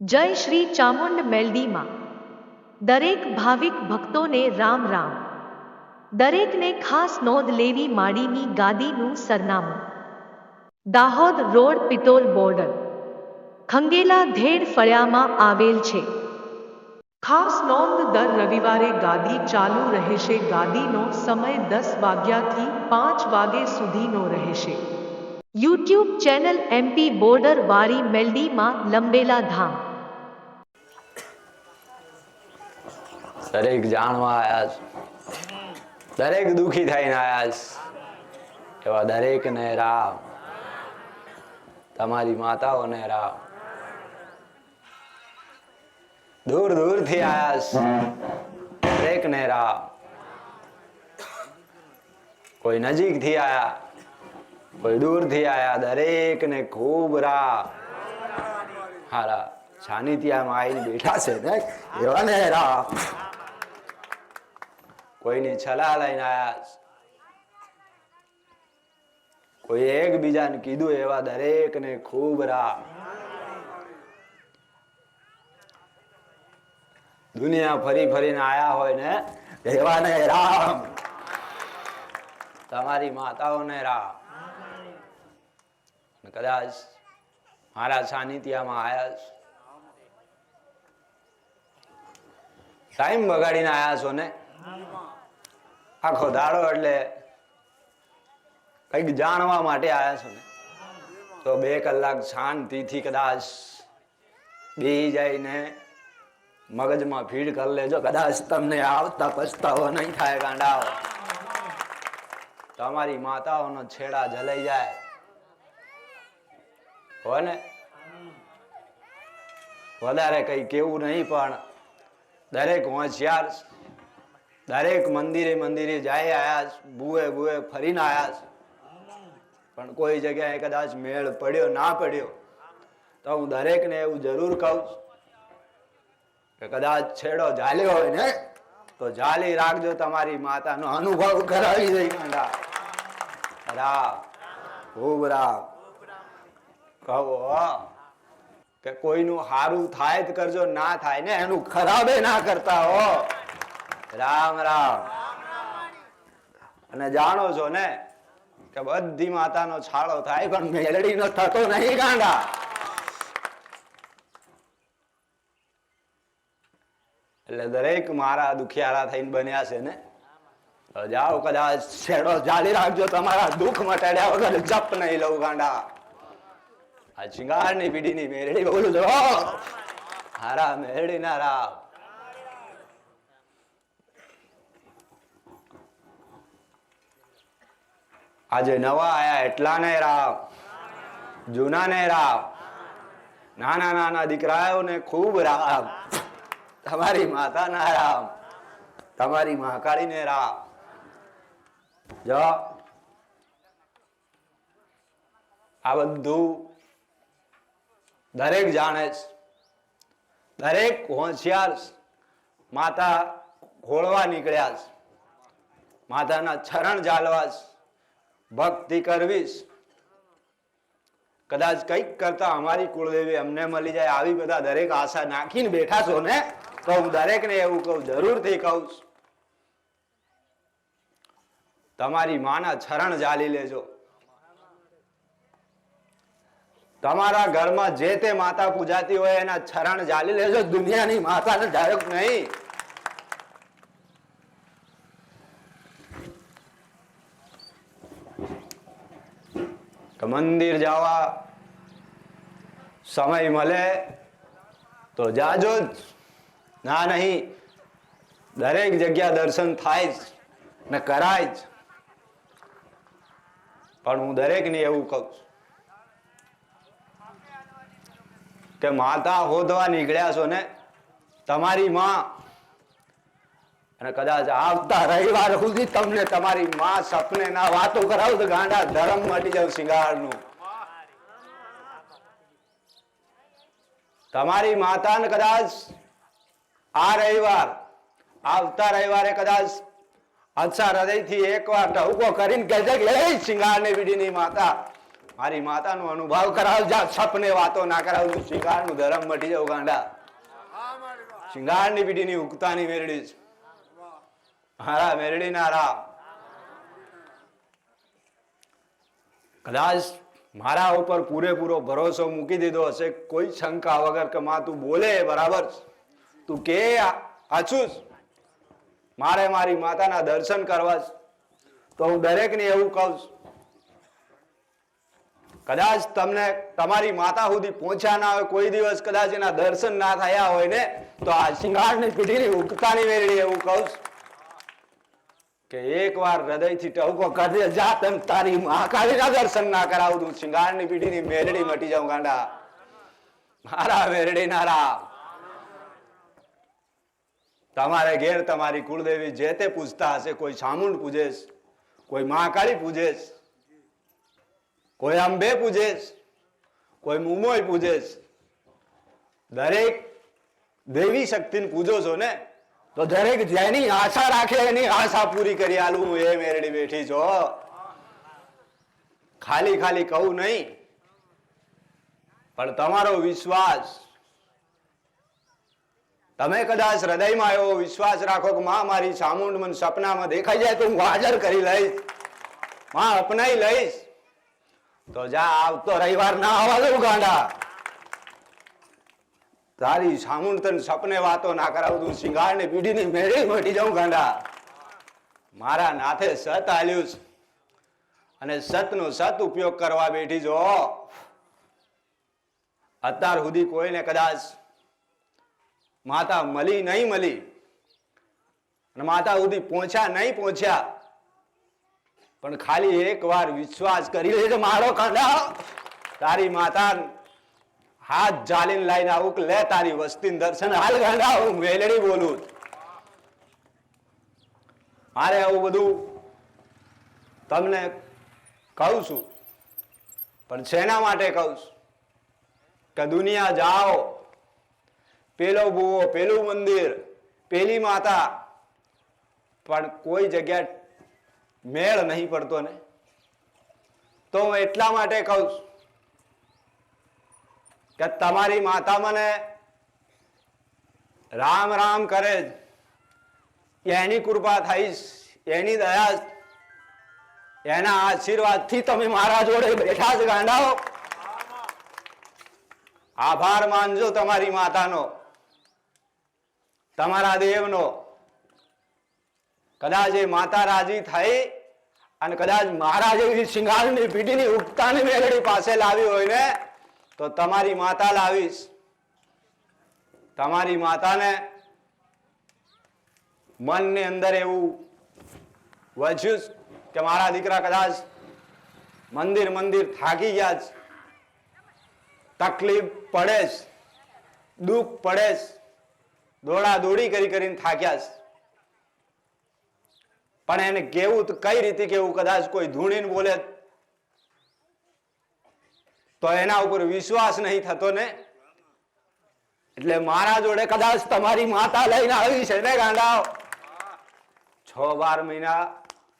જય શ્રી ચામુંડ મેલડીમાં. દરેક ભાવિક ભક્તોને રામ રામ. દરેકને ખાસ નોંધ લેવી માડીની ગાદીનું સરનામું. Dahod road Pitol border. Khangela ધેડ ફળિયામાં આવેલ છે. ખાસ નોંધ દર રવિવારે ગાદી ચાલુ રહેશે. ગાદીનો સમય દસ વાગ્યાથી પાંચ વાગે સુધીનો રહેશે. યુટ્યુબ ચેનલ એમપી બોર્ડર વાળી મેલડીમાં લંબેલા ધામ. દરેક જાણવા આવ્યા છે. દરેક દુખી થઈને આવ્યા છે. એવા દરેકને રામ. તમારી માતાઓને રામ. દૂર દૂરથી આયા છે. દરેકને રામ. કોઈ નજીકથી આયા, કોઈ દૂરથી આયા, દરેકને ખૂબ રામ. હારા સાનિધ્યમાં આવીને બેઠા છે ને? એવાને રામ. કોઈની છલા લઈને છે. કોઈ એકબીજાને કીધું એવા દરેકને ખૂબ રામ. દુનિયા ફરી ફરીને આયા હોય ને એવાને રામ. તમારી માતાઓને રામ. કદાચ મારા સાનિધ્યમાં આયા ટાઈમ બગાડીને આયા છો ને? આખો દાડો એટલે કંઈક જાણવા માટે આવ્યા છો ને. તો બે કલાક શાંતિથી કદાચ બેહી જઈને મગજમાં ફીડ કરી લેજો. કદાચ તમને આવતા પસ્તાવો નહીં થાય ગાંડાઓ. તમારી માતાઓનો છેડા જલાઈ જાય. હોય ને? વધારે કઈ કેવું નહીં, પણ દરેક હોશિયાર દરેક મંદિરે મંદિરે જાય આયા બુએ બુએ ફરીને આયા છે પણ કોઈ જગ્યાએ કદાચ મેળ પડ્યો, ના પડ્યો, તો હું દરેકને એવું જરૂર કહું છું કે કદાચ છેડો ઝાલ્યો હોય ને, તો ઝાલી રાખજો તમારી માતાનો અનુભવ કરાવી દઈ કાંડા રામ, ખૂબ રામ. કહો. કે કોઈનું સારું થાય જ કરજો, ના થાય ને એનું ખરાબે ના કરતા હો. રામ રામ. અને જાણો છો ને કે બધી માતાનો છાળો થાય પણ મેલડીનો થતો નહીં ગાંડા. એટલે દરેક મારા દુખિયારા થઈને બન્યા છે ને? જાઓ કદાચ છેડો જાળી રાખજો તમારા દુઃખ મટાડ્યા વગર જપ નહીં લઉં ગાંડા. આ શિંગારની પીઢીની મેરડી બોલું છો. હારા મેરડી ના રામ. આજે નવા આયા એટલા ને રાવ જૂના ને રાવ. નાના નાના દીકરાઓને ખૂબ રામ. તમારી માતાના રામ. તમારી મહાકાળીને રામ. જો, આ બધું દરેક જાણે છે. દરેક હોશિયાર માતા ખોળવા નીકળ્યા છે. માતાના ચરણ જાળવા છે. ભક્તિ કરવીશ. કદાચ કંઈક કરતા અમારી કુળદેવી અમને મળી જાય આવી બધા દરેક આશા નાખીને બેઠા છો ને, તો હું દરેકને એવું કહું, જરૂરથી કહું છું. તમારી માના છરણ જાલી લેજો. તમારા ઘરમાં જે તે માતા પૂજાતી હોય એના ચરણ જાળી લેજો. દુનિયાની માતાને ડાયરેક્ટ નહીં. તો મંદિર જવા સમય મળે તો જાજો જ. ના નહીં, દરેક જગ્યા દર્શન થાય જ ને કરાય જ. પણ હું દરેકને એવું કહું છું કે માતા હોદવા નીકળ્યા છો ને, તમારી માં અને કદાચ આવતા રવિવાર સુધી તમને તમારી માં સપને ના વાતો કરાવ તો ગાંડા ધર્મ મટી જાવ સિંગારનું તમારી માતાને કદાચ આ રવિવાર આવતા રવિવારે કદાચ અચ્છા હૃદયથી એકવાર ટહુકો કરીને કહેશે કે લે બીડી વીડીની માતા મારી માતાનો અનુભવ કરાવજા સપને વાતો ના કરાવજો શિંગારનું ધરમ મટી જાવ ગાંડા. શિંગારની પીઢીની ઉગતાની મેરડી છે. હારા મેરડી ના રા કદાચ મારા ઉપર પૂરેપૂરો ભરોસો મૂકી દીધો હશે કોઈ શંકા વગર કે માં તું બોલે બરાબર તું કે આછું મારે મારી માતાના દર્શન કરવા તો હું દરેકને એવું કહું કદાચ તમને તમારી માતા સુધી પહોંચ્યા ના હોય કોઈ દિવસ કદાચ એના દર્શન ના થયા હોય ને તો આ શિંગારની પીઢીની ઉગતાની વેરડી એવું કહું કે એકવાર હૃદયથી ટહુકો કરજે જા તમ તારી મહાકાળીના દર્શન ના કરાવું તું. શિંગારની પીઢીની મેરડી મટી જાઉં ગાંડા. મારા મેરડી નારા. તમારે ઘેર તમારી કુળદેવી જે તે પૂજતા હશે, કોઈ સામુંડ પૂજે કોઈ મહાકાળી પૂજેશ, કોઈ અંબે પૂજેશ, કોઈ મુમોય પૂજે દરેક દેવી શક્તિને પૂજો છો ને? તો દરેક જેની આશા રાખે, એની આશા પૂરી કરી આલું, એ મેરડી બેઠી છો. ખાલી ખાલી કહું નહીં, પણ તમારો વિશ્વાસ, તમે કદાચ હૃદયમાં એવો વિશ્વાસ રાખો કે માં મારી સામુંડ મને સપનામાં દેખાઈ જાય તો હું હાજર કરી લઈશ, માં અપનાઈ લઈશ. તો જા, આવતો રવિવાર ના આવવા દઉં ગાંડા. તારી ચામુંડ તને સપને વાતો ના કરાવું તું શિંગાર ને પીઢીની મેળી મટી જાઉં ગાંડા. મારા નાથે સત આલ્યું છે. અને સતનો સત ઉપયોગ કરવા બેઠી જો અત્યાર સુધી કોઈને કદાચ માતા મળી નહીં મળી અને માતા સુધી પહોંચ્યા નહીં પહોંચ્યા, પણ ખાલી એક વાર વિશ્વાસ કરી લેજો મારો કાંડા તારી માતા હાથ જાલીને લાઈને આવું લે તારી વસ્તી દર્શન, હાલ ગાંડા હું વેલડી બોલું. મારે આવું બધું તમને કહું છું, પણ શેના માટે કહું છું? કે દુનિયા જાઓ, પેલો બુવો પેલું મંદિર, પેલી માતા, પણ કોઈ જગ્યા મેળ નહીં પડતો ને. તો હું એટલા માટે કહું છું કે તમારી માતા મને રામ રામ કરે એની કૃપા થઈશ એની દયા એના આશીર્વાદથી તમે મારા જોડે બેઠા જ ગાંડાઓ. આભાર માનજો તમારી માતાનો. તમારા દેવનો. કદાચ એ માતા રાજી થઈ અને કદાચ મારા જેવી શિંગારની પીઢીની ઉગતાની મેળડી પાસે લાવી હોય ને તો તમારી માતા લાવીશ. તમારી માતાને મનની અંદર એવું વધ્યું કે મારા દીકરા કદાચ મંદિર મંદિર થાકી ગયા છે. તકલીફ પડે જ દુઃખ પડે જ દોડા દોડી કરી કરીને થાક્યા છે. પણ એને કેવું કઈ રીતે કેવું? કદાચ કોઈ ધૂણીને બોલે તો એના ઉપર વિશ્વાસ નહીં થતો ને. એટલે મારા જોડે કદાચ તમારી માતા લઈને આવી છે ને ગાંડાઓ. છ બાર મહિના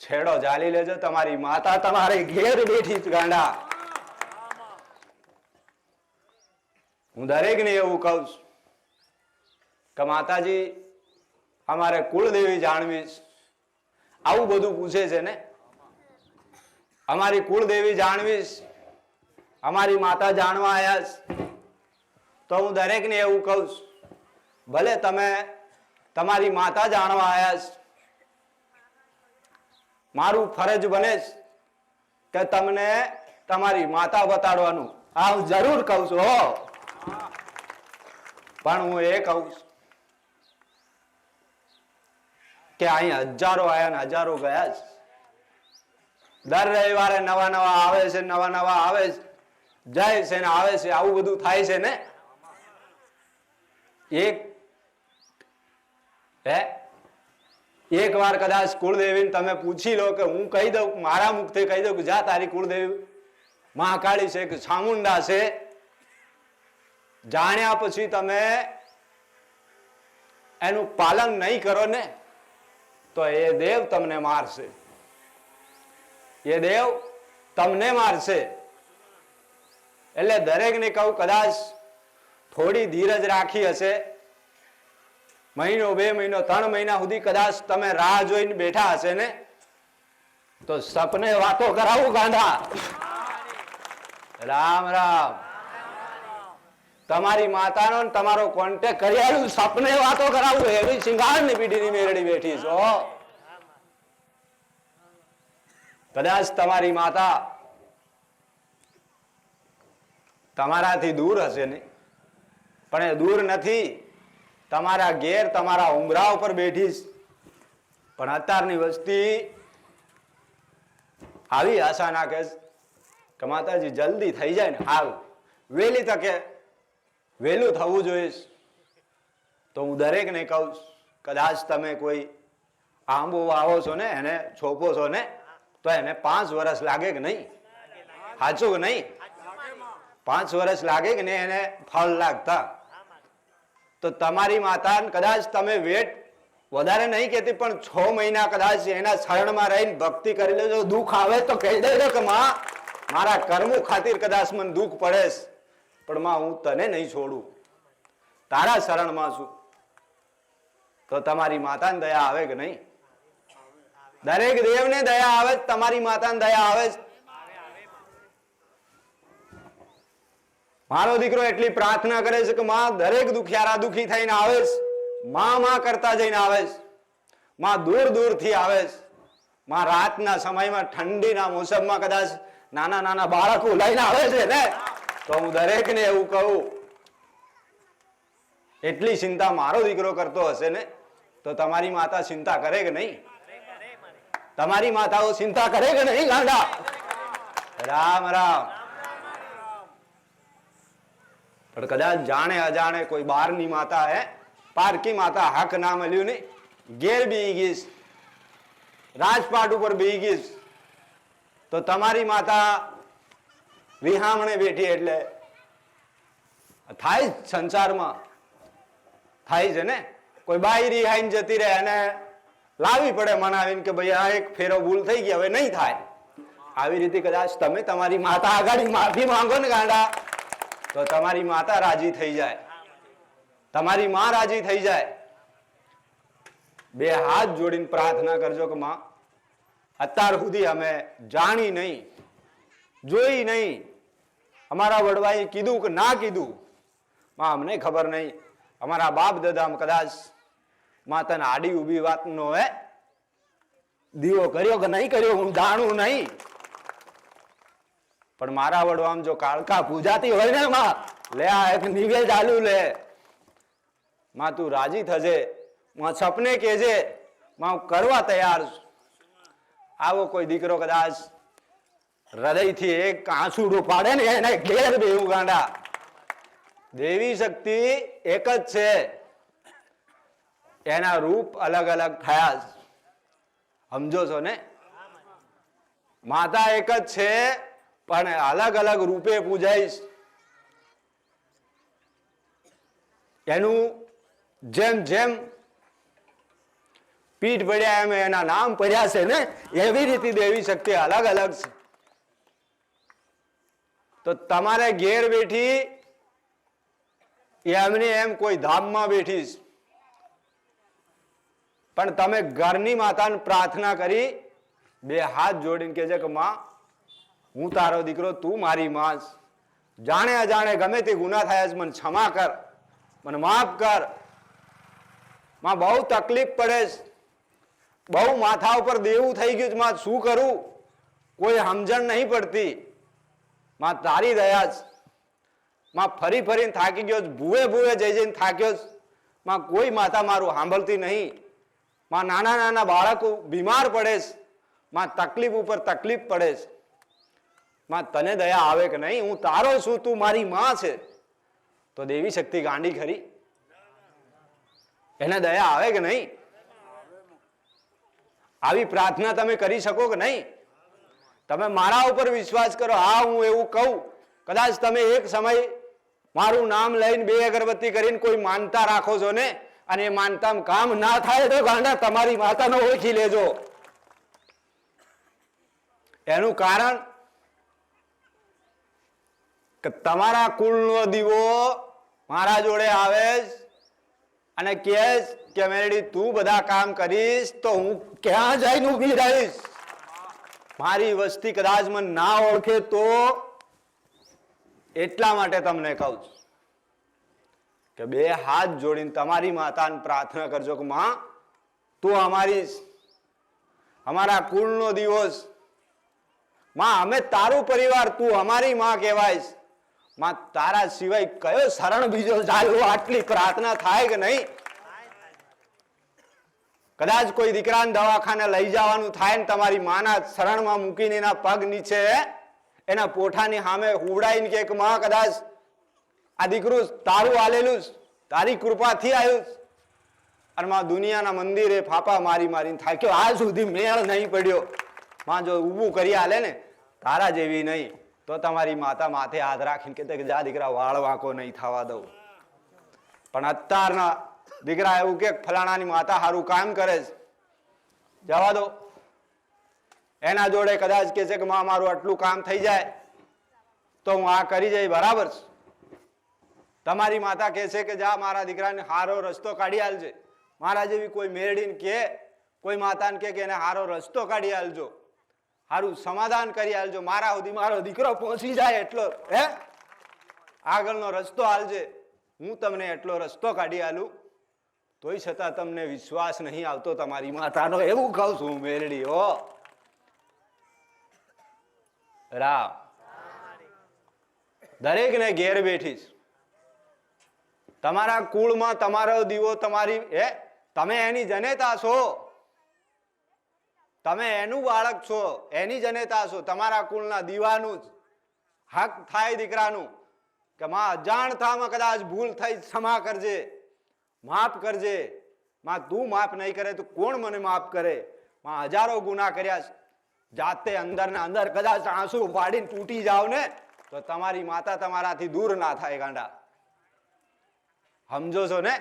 છેડો જાલી લેજો, તમારી માતા તમારે ઘેર બેઠી ગાંડા. હું દરેકને એવું કહું છું કે માતાજી, અમારે કુળદેવી જાણવી આવું બધું પૂછે છે ને? અમારી કુળદેવી જાણવીશ. અમારી માતા જાણવા આવ્યા છે તો હું દરેકને એવું કહું છું, ભલે તમે તમારી માતા જાણવા આવ્યા છે મારું ફરજ બને છે કે તમને તમારી માતા બતાડવાનું. આ હું જરૂર કહું છું, હો. પણ હું એ કહું છું કે અહીંયા હજારો આયા ને હજારો ગયા છે દર રવિવારે નવા નવા આવે છે, નવા નવા આવે છે. જાય છે ને આવે છે, આવું બધું થાય છે ને? એક, હે? એક વાર કદાચ કુળદેવીને તમે પૂછી લો કે હું કહી દઉં, મારા મુખથી કહી દઉં કે જા તારી કુળદેવી. મહાકાળી છે કે ચામુંડા છે? જાણ્યા પછી તમે એનું પાલન નહીં કરો ને, તો એ દેવ તમને મારશે. એ દેવ તમને મારશે. એટલે દરેકને કહું, કદાચ થોડી ધીરજ રાખી હશે. મહિનો, બે મહિનો, ત્રણ મહિના સુધી કદાચ તમે રાહ જોઈને બેઠા હશે ને, તો સપને વાતો કરાવું ગાંધા. રામ રામ. તમારી માતાનો તમારો કોન્ટેક કરી આવ્યું સપને વાતો કરાવું, એવી સિંગારની પીઢીની મેળડી બેઠી છો. કદાચ તમારી માતા તમારાથી દૂર હશે નહીં. પણ એ દૂર નથી. તમારા ઘેર, તમારા ઉમરા ઉપર બેઠી છે. પણ અત્યારની વસ્તી આવી આશા નાખે કે માતાજી જલ્દી થઈ જાય ને. હાલ, વહેલી તકે વહેલું થવું જોઈશ તો હું દરેકને કહું કદાચ તમે કોઈ આંબો વાવો છો ને, એને છોપો છો ને, તો એને પાંચ વર્ષ લાગે કે નહીં? સાચું કે નહીં? પાંચ વર્ષ લાગે કે નહીં, એને ફળ લાગતા. તો તમારી માતા કદાચ તમે વેટ વધારે નહીં કહેતી, પણ છ મહિના કદાચ એના શરણમાં રહીને ભક્તિ કરી લેજો, દુઃખ આવે તો કહી દેજો કે, માં, મારા કર્મો ખાतिर કદાચ મને દુઃખ પડે પણ માં, હું તને નહીં છોડું. તારા શરણમાં છું. તો તમારી માતાને દયા આવે કે નહીં? દરેક દેવને દયા આવે, તમારી માતાને દયા આવે મારો દીકરો એટલી પ્રાર્થના કરે છે કે માં દરેક દુખિયારા દુખી થઈને આવે માં માં કરતા જઈને આવે માં દૂર દૂરથી આવે છે. માં રાતના સમયમાં ઠંડીના મોસમમાં કદાચ નાના નાના બાળકો લઈને આવે છે ને, તો હું દરેકને એવું કહું, એટલી ચિંતા મારો દીકરો કરતો હશે ને, તો તમારી માતા ચિંતા કરે કે નહીં? તમારી માતાઓ ચિંતા કરે કે નહીં ગાંડા રામ રામ. પણ કદાચ જાણે અજાણે કોઈ બહારની માતા હે, પારકી માતા હક ના મળ્યું નહીં. ઘેર બી ગઈશ. રાજપાટ ઉપર બી ગઈશ. તો તમારી માતા વિહામણે બેઠી એટલે થાય જ સંસારમાં. થાય છે ને? કોઈ બાઈ રિહાઈને જતી રહે અને લાવી પડે મનાવીને કે ભાઈ આ એક ફેરો ભૂલ થઈ ગઈ, હવે નહીં થાય. આવી રીતે કદાચ તમે તમારી માતા આગળ માફી માંગો ને ગાંડા. તો તમારી માતા રાજી થઈ જાય. તમારી માં રાજી થઈ જાય. બે હાથ જોડીને પ્રાર્થના કરજો કે માં, અત્યાર સુધી અમે જાણી નહીં, જોઈ નહીં, અમારા વડવાએ કીધું કે ના કીધું. માં, અમને ખબર નહીં. અમારા બાપ દાદા કદાચ માતાને આડી ઊભી વાતનો હે, દીવો કર્યો કે નહીં કર્યો, હું જાણું નહીં. પણ મારા વડવામ જો કાળકા પૂજાતી હોય ને માં લે આ એક નિવેદ આલુ લે. માં તું રાજી થજે, માં સપને કેજે માં કરવા તૈયાર છું. આવો કોઈ દીકરો કદાચ હૃદયથી એક આંસુડું પાડે ને એને ઘેર બેવું ગાંડા. દેવી શક્તિ એક જ છે. એના રૂપ અલગ અલગ થયા સમજો છો ને? માતા એક જ છે પણ અલગ અલગ રૂપે પૂજાઈશ. એનું જેમ જેમ પીઠ પડ્યા એમ એના નામ પડ્યા છે ને, એવી રીતે દેવી શક્તિ અલગ અલગ છે. તો તમારે ઘેર બેઠી એમને એમ કોઈ ધામમાં બેઠી પણ તમે ઘરની માતાને પ્રાર્થના કરી, બે હાથ જોડીને કહેજે કે, માં હું તારો દીકરો, તું મારી માં જાણે અજાણે ગમે તે ગુના થયા છે, મને ક્ષમા કર, મને માફ કર. માં બહુ તકલીફ પડે બહુ માથા ઉપર દેવું થઈ ગયું છે, માં શું કરું? કોઈ સમજણ નહીં પડતી. માં તારી દયા છે. માં ફરી ફરીને થાકી ગયો ભૂવે ભૂવે જઈ જઈને થાક્યો માં કોઈ માતા મારું સાંભળતી નહીં. માં નાના નાના બાળકો બીમાર પડે છે. માં તકલીફ ઉપર તકલીફ પડે છે. માં, તને દયા આવે કે નહીં? હું તારો છું, તું મારી માં છે. તો દેવી શક્તિ ગાંડી ખરી. એને દયા આવે કે નહીં? આવી પ્રાર્થના તમે કરી શકો કે નહીં? તમે મારા ઉપર વિશ્વાસ કરો. હા, હું એવું કહું. કદાચ તમે એક સમય મારું નામ લઈને બે અગરબત્તી કરીને કોઈ માનતા રાખો છો ને, અને એ માનતામાં કામ ના થાય તો ગાંડા તમારી માતાનો ઓળખી લેજો. એનું કારણ કે તમારા કુળનો દીવો મારા જોડે આવે અને કહે કે મેરડી, તું બધા કામ કરીશ તો હું ક્યાં જઈને ઊભી રહીશ? મારી વસ્તી કદાચ મને ના ઓળખે તો એટલા માટે તમને કહું છું કે બે હાથ જોડીને તમારી માતાને પ્રાર્થના કરજો કે માં, તું અમારી અમારા કુળનો દિવસમાં, અમે તારું પરિવાર, તું અમારી માં કહેવાય માં તારા સિવાય કયો શરણ બીજો ચાલવો આટલી પ્રાર્થના થાય કે નહીં? કદાચ કોઈ દીકરાને દવાખાને લઈ જવાનું થાય ને તમારી માના શરણમાં મૂકીને એના પગ નીચે એના પોઠાની સામે હુવડાઈને કે માં, કદાચ આ દીકરું તારું આલેલું તારી કૃપાથી આવ્યું. અને માં દુનિયાના મંદિરે ફાફા મારી મારીને થાક્યો આ સુધી મેળ નહીં પડ્યો. માં જો ઊભું કરી આલે ને, તારા જેવી નહીં. તો તમારી માતા માથે હાથ રાખીને કે જા દીકરા, વાળ વાંકો નહીં થવા દઉં. પણ અત્યારના દીકરા એવું કે ફલાણાની માતા સારું કામ કરે છે. જવા દો. એના જોડે કદાચ કે છે કે માં, મારું આટલું કામ થઈ જાય, તો હું આ કરી જઈ બરાબર છે. તમારી માતા કહે છે કે જા, મારા દીકરાને હારો રસ્તો કાઢી આલજે. મારા જેવી કોઈ મેરડીને કે કોઈ માતાને કે એને હારો રસ્તો કાઢી આલજો. હારું સમાધાન કરી આલજો. મારા સુધી મારો દીકરો પહોંચી જાય એટલો. હે? આગળનો રસ્તો હાલજે હું તમને એટલો રસ્તો કાઢી આલું. તોય છતાં તમને વિશ્વાસ નહીં આવતો તમારી માતાનો. એવું કહું છું મેરડી હો રામ. દરેકને ઘેર બેઠીશ. તમારા કુળમાં તમારો દીવો તમારી હે? તમે એની જનેતા છો. તમે એનું બાળક છો, એની જનેતા છો, તમારા કુળના દીવાનું જ. હક થાય દીકરાનું કે માં અજાણતામાં કદાચ ભૂલ થઈ ક્ષમા કરજે, માફ કરજે. માં તું માફ નહીં કરે તો કોણ મને માફ કરે? માં હજારો ગુના કર્યા છે. જાતે અંદર ને અંદર કદાચ આંસુ પાડીને તૂટી જાવ ને, તો તમારી માતા તમારાથી દૂર ના થાય ગાંડા. સમજો છો ને?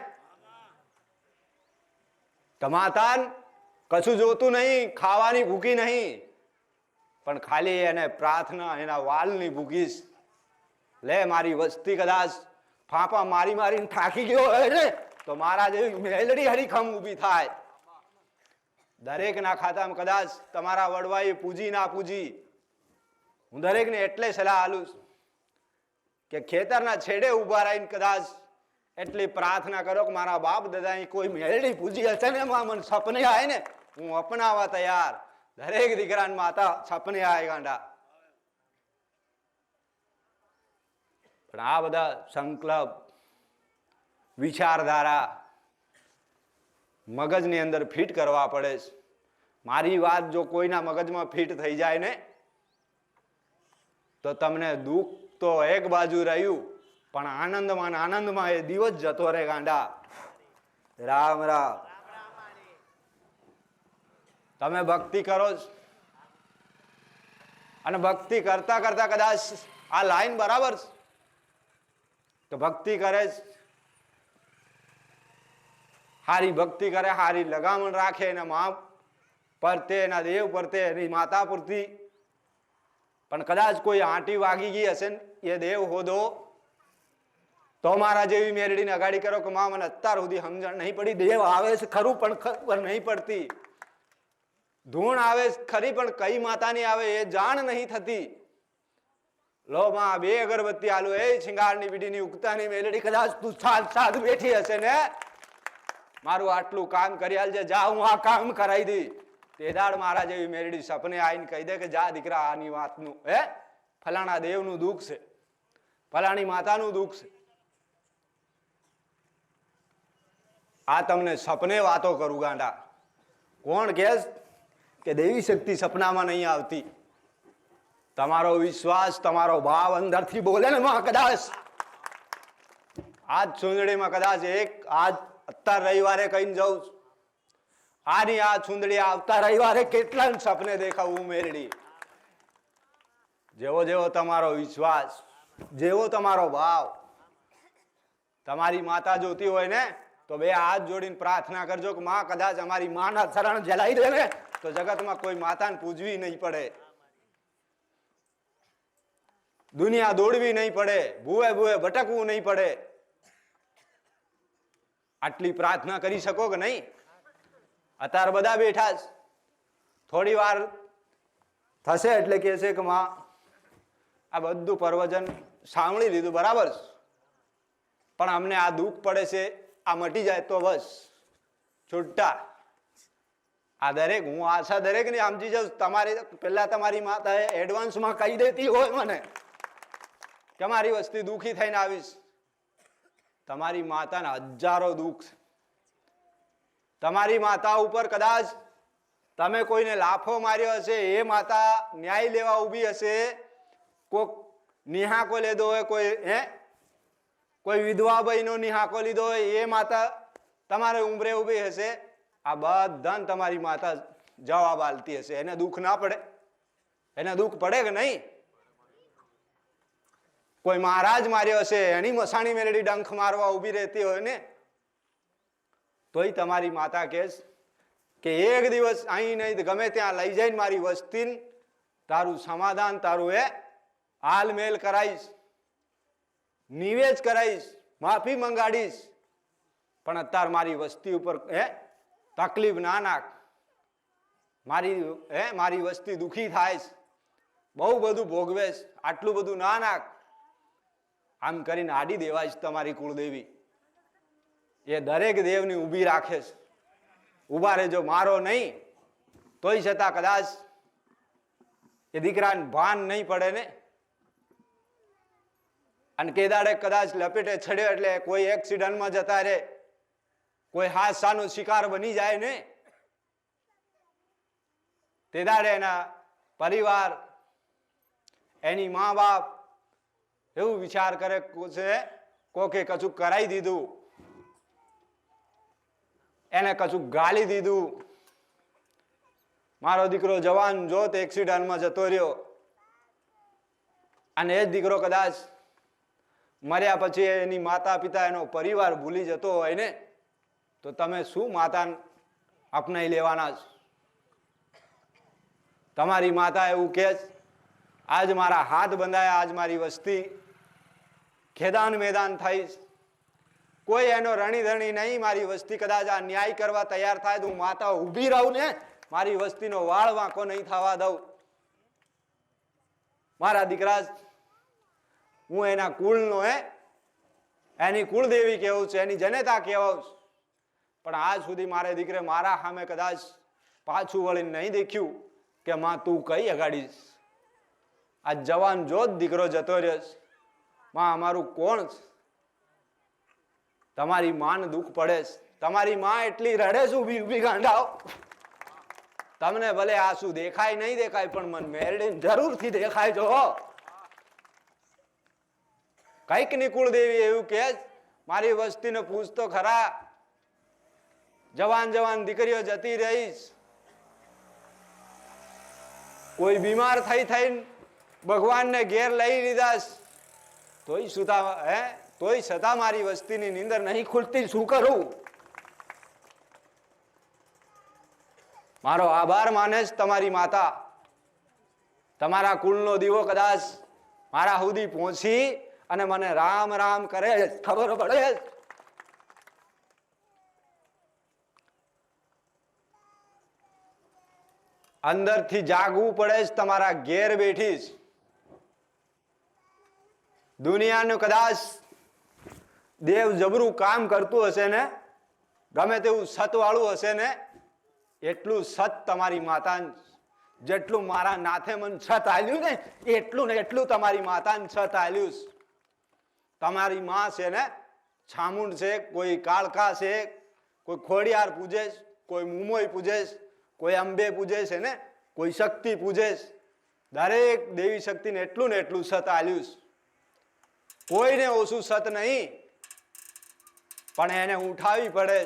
ટમાટાન કશું જોતું નહીં, ખાવાની ભૂખી નહીં. પણ ખાલી એને પ્રાર્થના, એના વાલની ભૂખીશ લે મારી વસ્તી કદાચ ફાંફા મારી મારીને થાકી ગયો હોય ને, તો મારા જેવી મેલડી હરીખમ ઊભી થાય. દરેકના ખાતામાં કદાચ તમારા વડવાએ પૂજી ના પૂજી. હું દરેકને એટલે સલાહ આલું કે ખેતરના છેડે ઊભા રહીને કદાચ એટલી પ્રાર્થના કરો કે મારા બાપ દાદા કોઈ મેળડી પૂજી હશે ને, એમાં મને સપને આવે ને. હું અપનાવા તૈયાર. દરેક દીકરાને માતા છપને આ ગાંડા. પણ આ બધા સંકલ્પ, વિચારધારા મગજની અંદર ફિટ કરવા પડે છે. મારી વાત જો કોઈના મગજમાં ફિટ થઈ જાય ને, તો તમને દુઃખ તો એક બાજુ રહ્યું, પણ આનંદમાં આનંદમાં એ દિવસ જતો રહે ગાંડા. રામ રામ. તમે ભક્તિ કરો છો અને ભક્તિ કરતા કરતા કદાચ આ લાઈન બરાબર છે. તો ભક્તિ કરે જ. હારી ભક્તિ કરે, હારી લગામણ રાખે એના મા પરતે એના દેવ પરતે એની માતા પૂરતી. પણ કદાચ કોઈ આંટી વાગી ગઈ હશે ને, એ દેવ હોદો, તો મારા જેવી મેરડીને અગાડી કરો કે, મા, મને અત્યાર સુધી સમજણ નહીં પડી. દેવ આવે છે ખરું, પણ ખબર નહીં પડતી. ધૂણ આવે ખરી પણ કઈ માતાની આવે એ જાણ નહીં થતી. લો માં, બે અગરબત્તી આલુ, એ શિંગારની બીડીની ઉગતાની મેલડી કદાચ તું સાથ સાથ બેઠી હશે ને? મારું આટલું કામ કરી આલજે જા, હું આ કામ કરાવી દી. તેદાડ મારા જેવી મેરડી સપને આવીને કહી દે કે જા દીકરા, આની વાતનું, હે? ફલાણા દેવનું દુઃખ છે. ફલાણી માતાનું દુઃખ છે. આ તમને સપને વાતો કરું ગાંડા. કોણ કહે કે દેવી શક્તિ સપનામાં નહીં આવતી. તમારો વિશ્વાસ, તમારો ભાવ અંદરથી બોલે ને માં કદાચ. આજ સુંદડીમાં કદાચ એક, આજ અત્યાર રવિવારે કહીને જાઉં છું. આની આ સુંદડી આવતા રવિવારે કેટલા સપને દેખાવું મેરડી જેવો જેવો તમારો વિશ્વાસ, જેવો તમારો ભાવ, તમારી માતા જોતી હોય ને, તો બે હાથ જોડીને પ્રાર્થના કરજો કે માં કદાચ અમારી માના શરણ જલાઈ દે ને. તો જગતમાં કોઈ માતાને પૂજવી નહીં પડે. દુનિયા દોડવી નહીં પડે. ભૂવે ભૂવે ભટકવું નહીં પડે. આટલી પ્રાર્થના કરી શકો કે નહીં? અત્યારે બધા બેઠા જ. થોડી વાર થશે એટલે કે છે કે માં, આ બધું પ્રવચન સાંભળી લીધું, બરાબર પણ અમને આ દુઃખ પડે છે, આ મટી જાય તો બસ. છૂટા. આ દરેક, હું આશા દરેક ને સમજી જાઉં તમારી પેલા તમારી માતાએ એડવાન્સમાં કહી દેતી હોય મને. કે મારી વસ્તી દુઃખી થઈને આવીશ. તમારી માતાના હજારો દુઃખ. તમારી માતા ઉપર કદાચ તમે કોઈને લાફો માર્યો હશે, એ માતા ન્યાય લેવા ઊભી હશે, કોક નિહાકો લીધો હોય, કોઈ, હે? કોઈ વિધવા બહેનો નિહાકો લીધો હોય, એ માતા તમારે ઉંભરે ઊભી હશે. આ બધાને તમારી માતા જવાબ આલતી હશે. એને દુઃખ ના પડે? એને દુઃખ પડે કે નહીં? કોઈ મહારાજ માર્યો હશે, એની મસાણી મેળડી ડંખ મારવા ઊભી રહેતી હોય ને? તોય તમારી માતા કહેશ કે એક દિવસ અહીં નહીં ગમે ત્યાં લઈ જઈને મારી વસ્તીને તારું સમાધાન તારું એ હાલમેલ કરાવીશ નિવેજ કરાવીશ, માફી મંગાડીશ. પણ અત્યારે મારી વસ્તી ઉપર હે તકલીફ ના નાખ. મારી, હે, મારી વસ્તી દુખી થાય બહુ બધું ભોગવે છે. આટલું બધું ના નાખ. આમ કરીને આડી દેવાય છે તમારી કુળદેવી. એ દરેક દેવની ઊભી રાખે છે. ઊભા રહેજો, મારો નહીં. તોય છતાં કદાચ એ દીકરાને ભાન નહીં પડે ને. અને કેદાડે કદાચ લપેટે છડ્યો એટલે કોઈ એક્સિડન્ટમાં જતા રહે. કોઈ હાદસાનો શિકાર બની જાય ને, તે દાડે એના પરિવાર, એની મા બાપ એવું વિચાર કરે છે, કોકે કશું કરાઈ દીધું. એને કશું ગાળી દીધું. મારો દીકરો જવાન જોત એક્સિડન્ટમાં જતો રહ્યો. અને એ દીકરો કદાચ મર્યા પછી એની માતા પિતા એનો પરિવાર ભૂલી જતો હોય ને તો તમે શું માતાને અપનાવી લેવાના છો? તમારી માતા એવું કહે આજ મારા હાથ બંધાયા, આજ મારી વસ્તી ખેદાન મેદાન થઈશ કોઈ એનો રણીધણી નહીં, મારી વસ્તી કદાચ આ ન્યાય કરવા તૈયાર થાય તો હું માતા ઊભી રહું ને, મારી વસ્તીનો વાળ વાંકો નહીં થવા દઉં. મારા દીકરા, હું એના કુળનો હે, એની કુળદેવી કેવું છે, એની જનેતા કહેવાઉં છું. પણ આજ સુધી મારે દીકરે મારા સામે કદાચ પાછું વળીને નહીં દેખ્યું કે માં, તું કઈ અગાડીશ? આ જવાન જો જ દીકરો જતો રહ્યો માં, અમારું કોણ તમારી માને દુઃખ પડે છે. તમારી માં એટલી રડે છે ઊભી ઊભી ગાંડાઓ. તમને ભલે આંસુ દેખાય, નહીં દેખાય, પણ મન મેરડીને જરૂરથી દેખાય, જો. કંઈક નિકુળ દેવી એવું કે મારી વસ્તીને પૂછતો ખરા જવાન જવાન દીકરીઓ જતી રહીશ કોઈ બીમાર થઈ થઈને ભગવાનને ઘેર લઈ લીધા તોય સુતા, હે? તોય છતાં મારી વસ્તીની નીંદર નહીં ખુલતી, શું કરું? મારો આભાર માને જ તમારી માતા. તમારા કુલનો દીવો કદાચ મારા સુધી પહોંચી અને મને રામ રામ કરે. ખબર પડે અંદરથી જાગવું પડે છે તમારા ઘેર બેઠી જ. દુનિયાનું કદાચ દેવ જબરું કામ કરતું હશે ને, ગમે તેવું સતવાળું હશે ને, એટલું સત તમારી માતા જેટલું મારા નાથે મન છત આલ્યું ને, એટલું ને એટલું તમારી માતાને છત આલ્યું તમારી માં છે ને, છામુંડ છે, કોઈ કાળકા છે, કોઈ ખોડિયાર પૂજે કોઈ મુમોઈ પૂજે કોઈ અંબે પૂજે છે ને કોઈ શક્તિ પૂજે છે. દરેક દેવી શક્તિને એટલું ને એટલું સત આલ્યું છે. કોઈને ઓછું સત નહીં, પણ એને ઉઠાવી પડે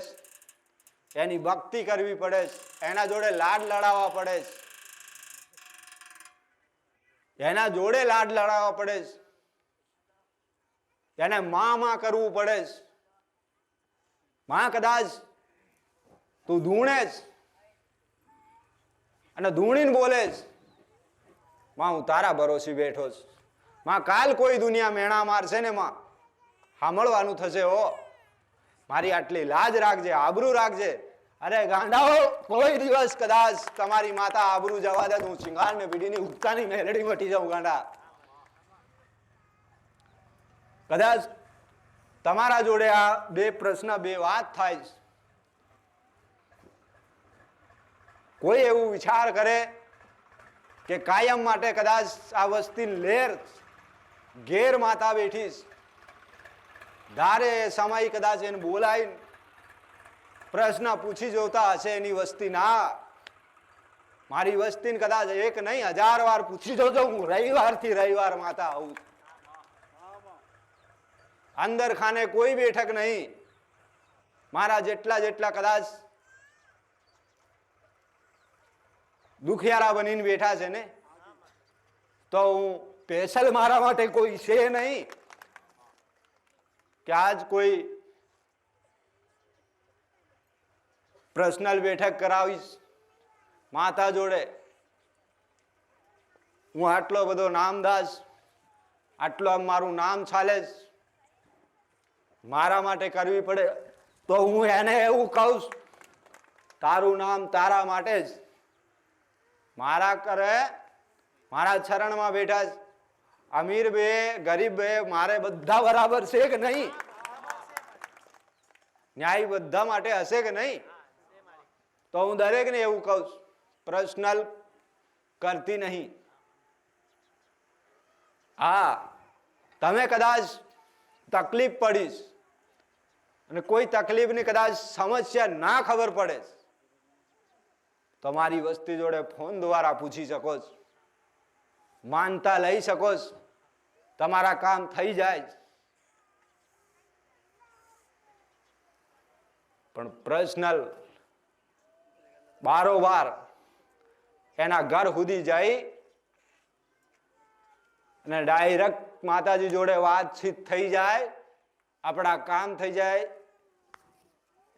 છે એની ભક્તિ કરવી પડે છે એના જોડે લાડ લડાવવા પડે છે એના જોડે લાડ લડાવવા પડે છે એને માં માં કરવું પડે છે માં કદાચ તું ધૂણે છે અને ધૂણીને બોલે જ, માં, હું તારા ભરોસી બેઠો છું માં, કાલ કોઈ દુનિયા મેણા મારશે ને, માં? સાંભળવાનું થશે, હો. મારી આટલી લાજ રાખજે, આબરૂ રાખજે. અરે, ગાંડાઓ, કોઈ દિવસ કદાચ તમારી માતા આબરૂ જવા દે હું શિંગાર ને પીડીની ઉગતાની મેલડી મટી જાઉં, ગાંડા. કદાચ તમારા જોડે આ બે પ્રશ્ન, બે વાત થાય છે. કોઈ એવું વિચાર કરે કે કાયમ માટે કદાચ આ વસ્તી લેર ઘેર માતા બેઠીશ. ધારે સમય કદાચ એને બોલાય પ્રશ્ન પૂછી જોતા હશે એની વસ્તી ના. મારી વસ્તીને કદાચ એક નહીં, હજાર વાર પૂછી જોજો, હું રવિવારથી રવિવાર માતા આવું અંદર ખાને કોઈ બેઠક નહીં. મારા જેટલા જેટલા કદાચ દુખિયારા બનીને બેઠા છે ને, તો હું સ્પેશલ મારા માટે કોઈ છે નહીં કે આજ કોઈ પર્સનલ બેઠક કરાવીશ માતા જોડે હું આટલો બધો નામદાસ, આટલો આમ મારું નામ ચાલે. મારા માટે કરવી પડે તો હું એને એવું કહું તારું નામ તારા માટે જ મારા કરે મારા ચરણમાં બેઠા છે. અમીર બે ગરીબ બે મારે બધા બરાબર છે કે નહીં? ન્યાય બધા માટે હશે કે નહીં? તો હું દરેકને એવું કહું છું, પર્સનલ કરતી નહીં. હા તમે કદાચ તકલીફ પડીશ અને કોઈ તકલીફની કદાચ સમસ્યા ના ખબર પડે તો મારી વસ્તી જોડે ફોન દ્વારા પૂછી શકો છો માનતા લઈ શકો છો તમારા કામ થઈ જાય. પણ પર્સનલ બારોબાર એના ઘર સુધી જઈ અને ડાયરેક્ટ માતાજી જોડે વાતચીત થઈ જાય. આપણા કામ થઈ જાય.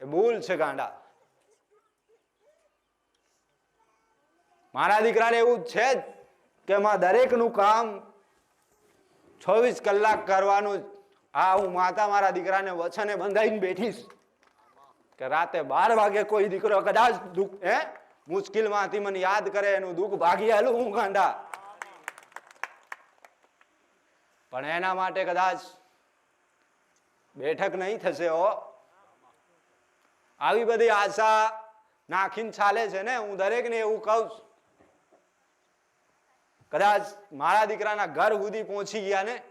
એ ભૂલ છે ગાંડા. મારા દીકરાને એવું છે જ કે માં દરેકનું કામ ચોવીસ કલાક કરવાનું જ. હા માતા મારા દીકરાને વચને બંધાઈને બેઠીશ કે રાતે બાર વાગે કોઈ દીકરો કદાચ દુઃખ, હે મુશ્કેલમાંથી મને યાદ કરે, એનું દુઃખ ભાગી હાલું હું ગાંડા પણ એના માટે કદાચ બેઠક નહીં થશે હો આવી બધી આશા નાખીને ચાલે છે ને, હું દરેકને એવું કહું છું. કદાચ મારા દીકરાના ઘર સુધી પહોંચી ગયા ને,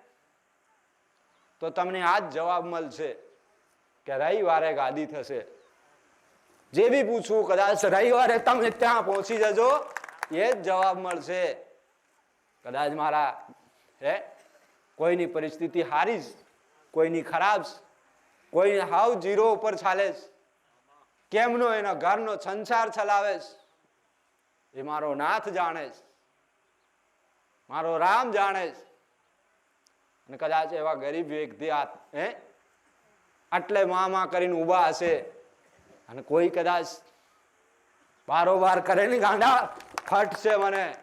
તો તમને આ જ જવાબ મળશે કે રવિવારે ગાદી થશે. જે બી પૂછવું, કદાચ રવિવારે તમે ત્યાં પહોંચી જજો, એ જ જવાબ મળશે. કદાચ મારા, હે, કોઈની પરિસ્થિતિ હારી કોઈની ખરાબ કોઈ હાવ જીરો ઉપર ચાલે કેમનો એના ઘરનો સંસાર ચલાવે એ મારો નાથ જાણે છે મારો રામ જાણે છે. અને કદાચ એવા ગરીબ વ્યક્તિ આ, હે? આટલે મા મા કરીને ઊભા હશે. અને કોઈ કદાચ બારોબાર કરે ને ગાંડા ફટ છે મને.